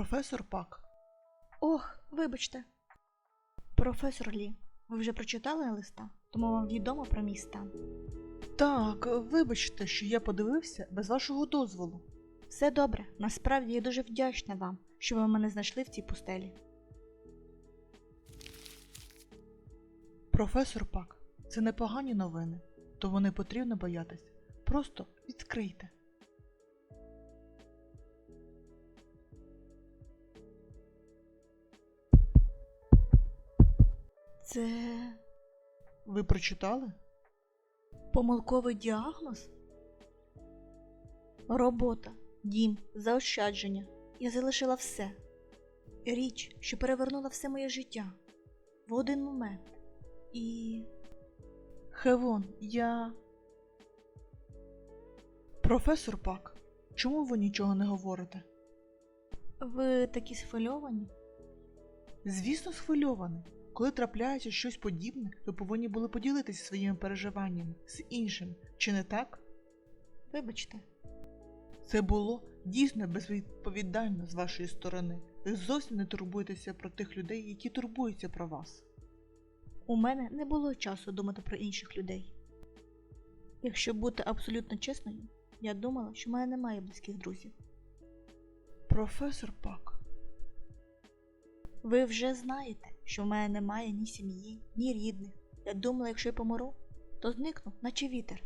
Професор Пак. Ох, вибачте. Професор Лі, ви вже прочитали листа, тому вам відомо про мій стан. Так, вибачте, що я подивився без вашого дозволу. Все добре, насправді я дуже вдячна вам, що ви мене знайшли в цій пустелі. Професор Пак, це непогані новини, тому не потрібно боятись. Просто відкрийте. Це Ви прочитали? помилковий діагноз? Робота, дім, заощадження. Я залишила все. Річ, що перевернула все моє життя в один момент. І. Хевон, я. Професор Пак, чому ви нічого не говорите? Ви такі схвильовані? Звісно, схвильований. Коли трапляється щось подібне, ви повинні були поділитися своїми переживаннями з іншим, чи не так? Вибачте. Це було дійсно безвідповідально з вашої сторони. Ви зовсім не турбуєтеся про тих людей, які турбуються про вас. У мене не було часу думати про інших людей. Якщо бути абсолютно чесною, я думала, що в мене немає близьких друзів. Професор Пак, Ви вже знаєте, що в мене немає ні сім'ї, ні рідних. Я думала, якщо я помру, то зникну, наче вітер.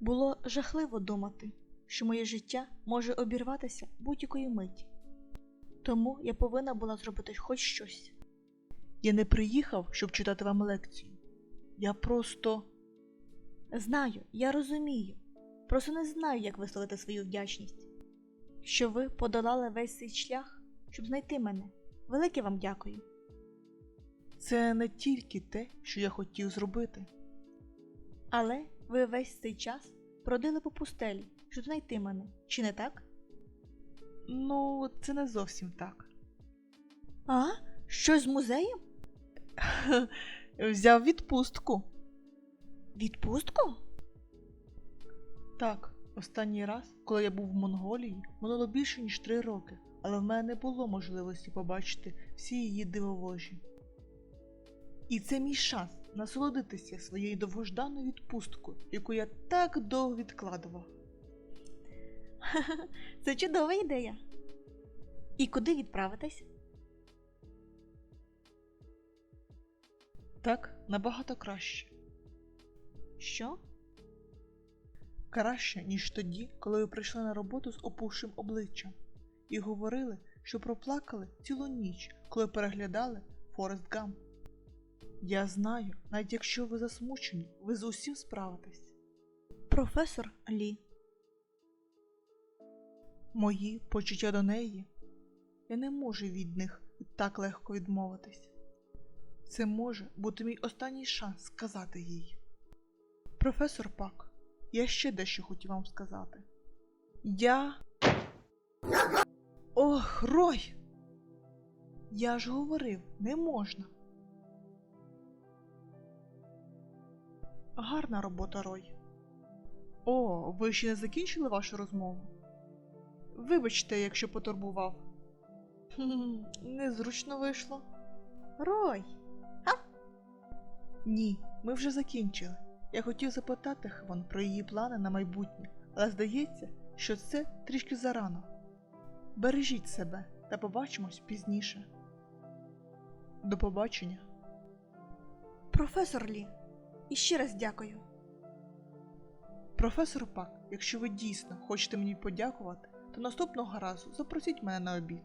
Було жахливо думати, що моє життя може обірватися будь-якої миті. Тому я повинна була зробити хоч щось. я не приїхав, щоб читати вам лекцію. Я просто. Знаю, я розумію. Просто не знаю, як висловити свою вдячність. Що ви подолали весь цей шлях, щоб знайти мене. Велике вам дякую. Це не тільки те, що я хотів зробити. Але ви весь цей час бродили по пустелі, щоб знайти мене, чи не так? Ну, це не зовсім так. А? Щось з музеєм? Взяв відпустку. Відпустку? Так, останній раз, коли я був в Монголії, минуло більше ніж три роки, але в мене не було можливості побачити всі її дивовожі. І це мій шанс насолодитися своєю довгожданою відпусткою, яку я так довго відкладував. Це чудова ідея. І куди відправитись? Так набагато краще. Що? Краще, ніж тоді, коли ви прийшли на роботу з опухшим обличчям і говорили, що проплакали цілу ніч, коли переглядали Форест Гамп. Я знаю, навіть якщо ви засмучені, ви з усім справитесь. Професор Лі. Мої почуття до неї, я не можу від них так легко відмовитись. Це може бути мій останній шанс сказати їй. Професор Пак, я ще дещо хотів вам сказати. Я. Ох, Рой! Я ж говорив, не можна. Гарна робота, Рой. О, ви ще не закінчили вашу розмову? Вибачте, якщо потурбував. Незручно вийшло. Рой. Ні, ми вже закінчили. Я хотів запитати Хвон про її плани на майбутнє, але здається, що це трішки зарано. Бережіть себе та побачимось пізніше. До побачення. Професор Лі. І ще раз дякую. Професор Пак, якщо ви дійсно хочете мені подякувати, то наступного разу запросіть мене на обід.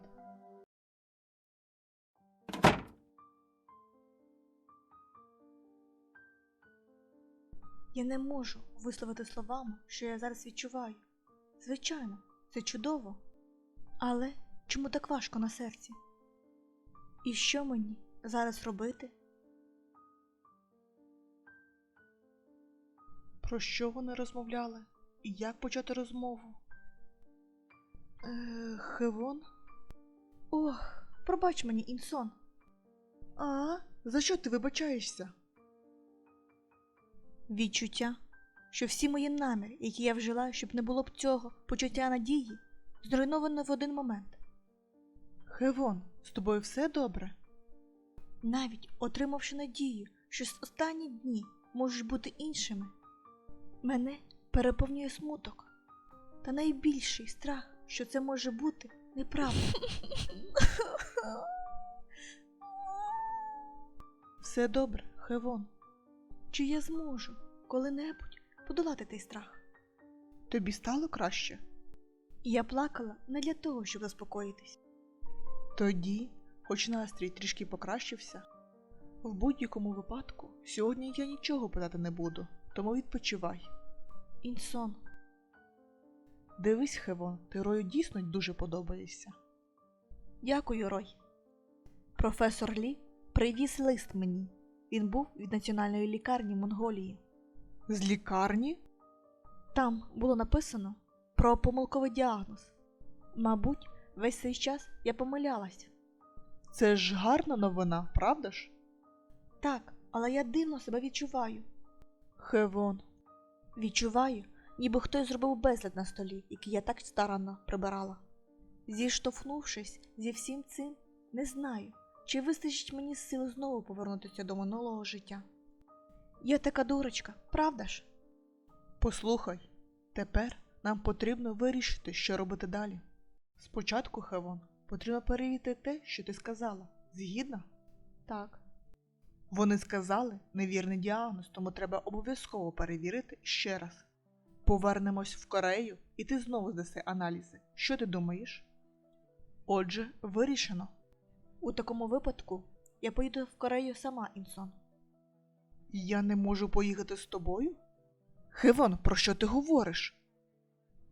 Я не можу висловити словами, що я зараз відчуваю. Звичайно, це чудово. Але чому так важко на серці? І що мені зараз робити? Про що вони розмовляли? І як почати розмову? Е, Хевон? Ох, пробач мені, Інсон. А, за що ти вибачаєшся? Відчуття, що всі мої наміри, які я вжила, щоб не було б цього почуття надії, зруйновано в один момент. Хевон, з тобою все добре? Навіть отримавши надію, що с- останні дні можуть бути іншими, мене переповнює смуток та найбільший страх, що це може бути неправда. Все добре, Хевон. Чи я зможу коли-небудь подолати той страх? Тобі стало краще? Я плакала не для того, щоб заспокоїтись. Тоді, хоч настрій трішки покращився, в будь-якому випадку сьогодні я нічого питати не буду, тому відпочивай. Інсон, Дивись, Хевон, ти Рою дійсно дуже подобаєшся. дякую, Рой. Професор Лі привіз лист мені. Він був від національної лікарні Монголії. З лікарні? Там було написано про помилковий діагноз. Мабуть, весь цей час я помилялась. Це ж гарна новина, правда ж? Так, але я дивно себе відчуваю. Хевон, Відчуваю, ніби хтось зробив безлад на столі, який я так старанно прибирала. Зіштовхнувшись зі всім цим, не знаю, чи вистачить мені сили знову повернутися до минулого життя. Я така дурочка, правда ж? послухай, тепер нам потрібно вирішити, що робити далі. Спочатку, Хевон, потрібно перевірити те, що ти сказала. Згідна? Так. Вони сказали невірний діагноз, тому треба обов'язково перевірити ще раз. Повернемось в Корею, і ти знову здаси аналізи. Що ти думаєш? Отже, вирішено. У такому випадку я поїду в Корею сама, Інсон. Я не можу поїхати з тобою? Хевон, про що ти говориш?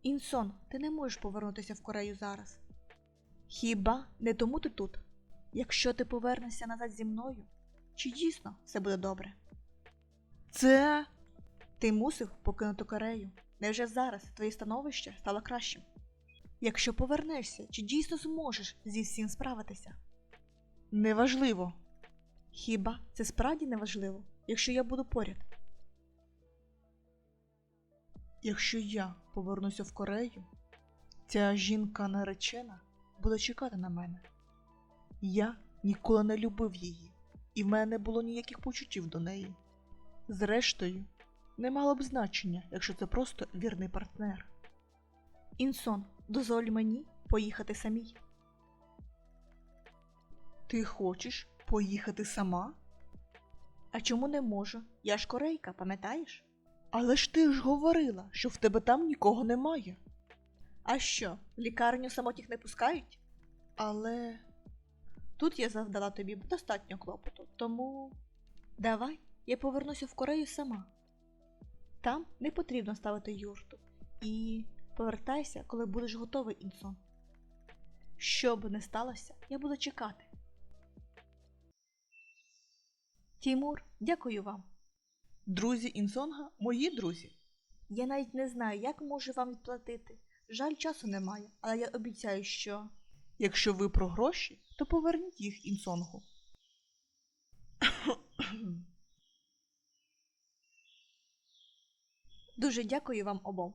Інсон, ти не можеш повернутися в Корею зараз. Хіба не тому ти тут? Якщо ти повернешся назад зі мною, чи дійсно все буде добре? Це. Ти мусив покинути Корею. Невже зараз твоє становище стало кращим? Якщо повернешся, чи дійсно зможеш зі всім справитися? Неважливо. Хіба це справді неважливо, якщо я буду поряд? Якщо я повернуся в Корею, ця жінка наречена буде чекати на мене. Я ніколи не любив її, і в мене не було ніяких почуттів до неї. Зрештою, не мало б значення, якщо це просто вірний партнер. Інсон, дозволь мені поїхати самій. Ти хочеш поїхати сама? А чому не можу? Я ж корейка, пам'ятаєш? Але ж ти ж говорила, що в тебе там нікого немає. А що, лікарню самотніх не пускають? Але Тут я завдала тобі достатньо клопоту, тому давай я повернуся в Корею сама. Там не потрібно ставити юрту. І повертайся, коли будеш готовий, Інсон. Що б не сталося, я буду чекати. Тімур, дякую вам. друзі Інсонга мої друзі. Я навіть не знаю, як можу вам відплатити. Жаль, часу немає, але я обіцяю, що. Якщо ви про гроші, то поверніть їх Інсонгу. Дуже дякую вам обом.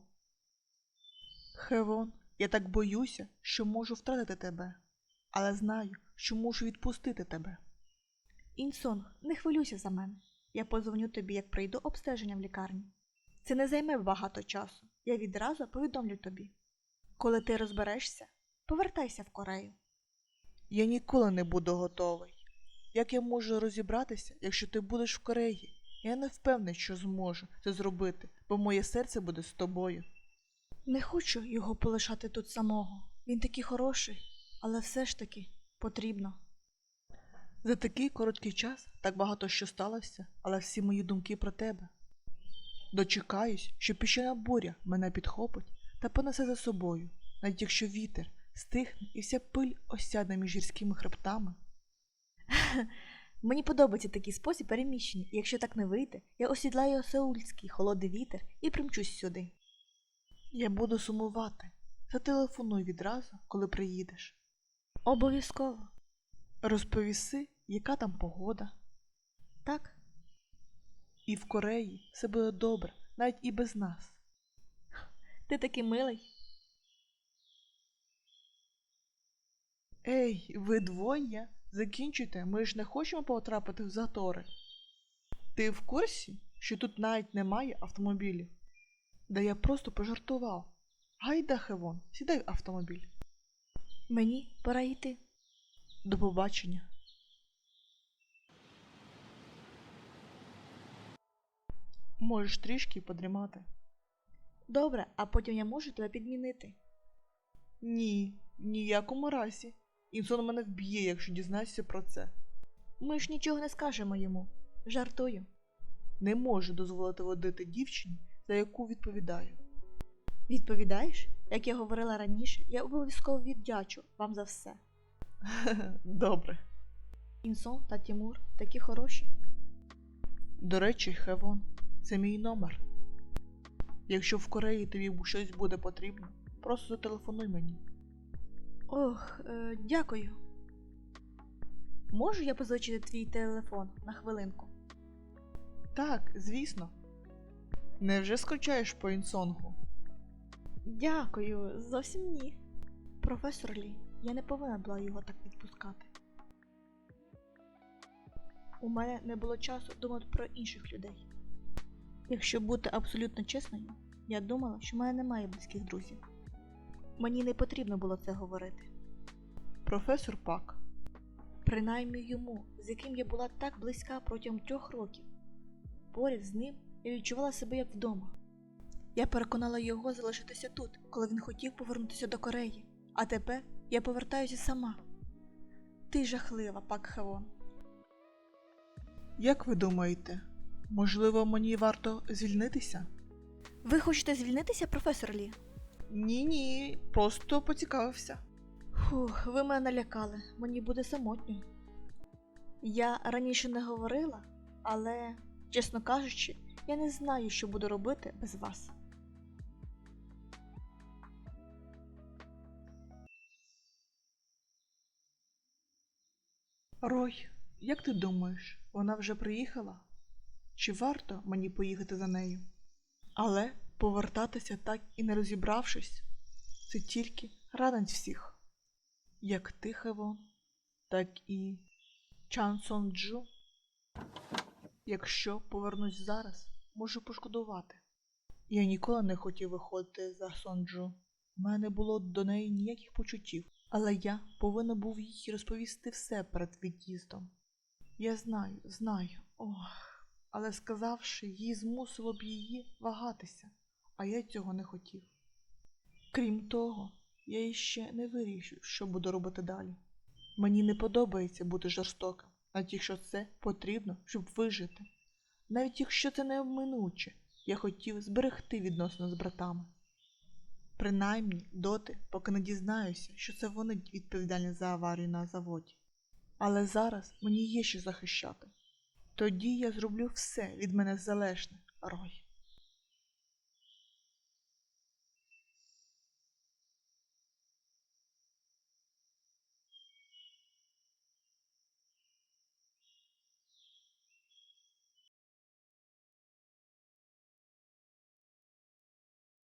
Хевон, я так боюся, що можу втратити тебе, але знаю, що мушу відпустити тебе. Інсон, не хвилюйся за мене. Я позвоню тобі, як прийду обстеження в лікарні. Це не займе багато часу. Я відразу повідомлю тобі. Коли ти розберешся, повертайся в Корею. Я ніколи не буду готовий. Як я можу розібратися, якщо ти будеш в Кореї? Я не впевнений, що зможу це зробити, бо моє серце буде з тобою. Не хочу його полишати тут самого. Він такий хороший, але все ж таки потрібно. За такий короткий час так багато що сталося, але всі мої думки про тебе. Дочекаюсь, що піщана буря мене підхопить та понесе за собою, навіть якщо вітер стихне і вся пиль осядне між гірськими хребтами. Мені подобається такий спосіб переміщення, і якщо так не вийде, я осідлаю сеульський холодний вітер і примчусь сюди. Я буду сумувати. Зателефонуй відразу, коли приїдеш. Обов'язково. Розповіси, яка там погода. Так, І в Кореї все буде добре, навіть і без нас. ти такий милий. Ей, ви двоє? Закінчуйте, ми ж не хочемо потрапити в затори. Ти в курсі, що тут навіть немає автомобілів? Да я просто пожартував. Гайда, Хевон, сідай в автомобіль. Мені пора йти. До побачення. Можеш трішки подрімати. Добре, а потім я можу тебе підмінити. Ні, ніякому разі. Інсон мене вб'є, якщо дізнається про це. Ми ж нічого не скажемо йому. Жартую. Не можу дозволити водити дівчині, за яку відповідаю. Відповідаєш? Як я говорила раніше, я обов'язково віддячу вам за все. Добре. Інсон та Тімур такі хороші. До речі, Хевон, це мій номер. Якщо в Кореї тобі щось буде потрібно, просто зателефонуй мені. Ох, е, дякую. Можу я позичити твій телефон на хвилинку? Так, звісно. Невже скучаєш по інсонгу? Дякую, зовсім ні. Професор Лі, я не повинна була його так відпускати. У мене не було часу думати про інших людей. Якщо бути абсолютно чесною, я думала, що в мене немає близьких друзів. Мені не потрібно було це говорити. Професор Пак. Принаймні йому, з яким я була так близька протягом трьох років. Поряд з ним я відчувала себе як вдома. Я переконала його залишитися тут, коли він хотів повернутися до Кореї, а тепер я повертаюся сама. Ти жахлива, Пак Хевон. Як ви думаєте, можливо, мені варто звільнитися? Ви хочете звільнитися, професор Лі? Ні, ні, просто поцікавився. Фух, ви мене налякали, мені буде самотньо. Я раніше не говорила, але, чесно кажучи, я не знаю, що буду робити без вас. Рой, як ти думаєш, вона вже приїхала? Чи варто мені поїхати за нею? Але повертатися так і не розібравшись, це тільки ранить всіх. Як ти, Хевон, так і Чан Сон Джу. Якщо повернусь зараз, можу пошкодувати. Я ніколи не хотів виходити за Сонджу. У мене було до неї ніяких почуттів, але я повинен був їй розповісти все перед від'їздом. Я знаю, знаю, ох, але сказавши, їй змусило б її вагатися, а я цього не хотів. Крім того, я іще не вирішив, що буду робити далі. Мені не подобається бути жорстоким, навіть якщо це потрібно, щоб вижити. Навіть якщо це невминуче, я хотів зберегти відносини з братами. Принаймні доти, поки не дізнаюся, що це вони відповідальні за аварію на заводі. Але зараз мені є що захищати. Тоді я зроблю все від мене залежне, Рой.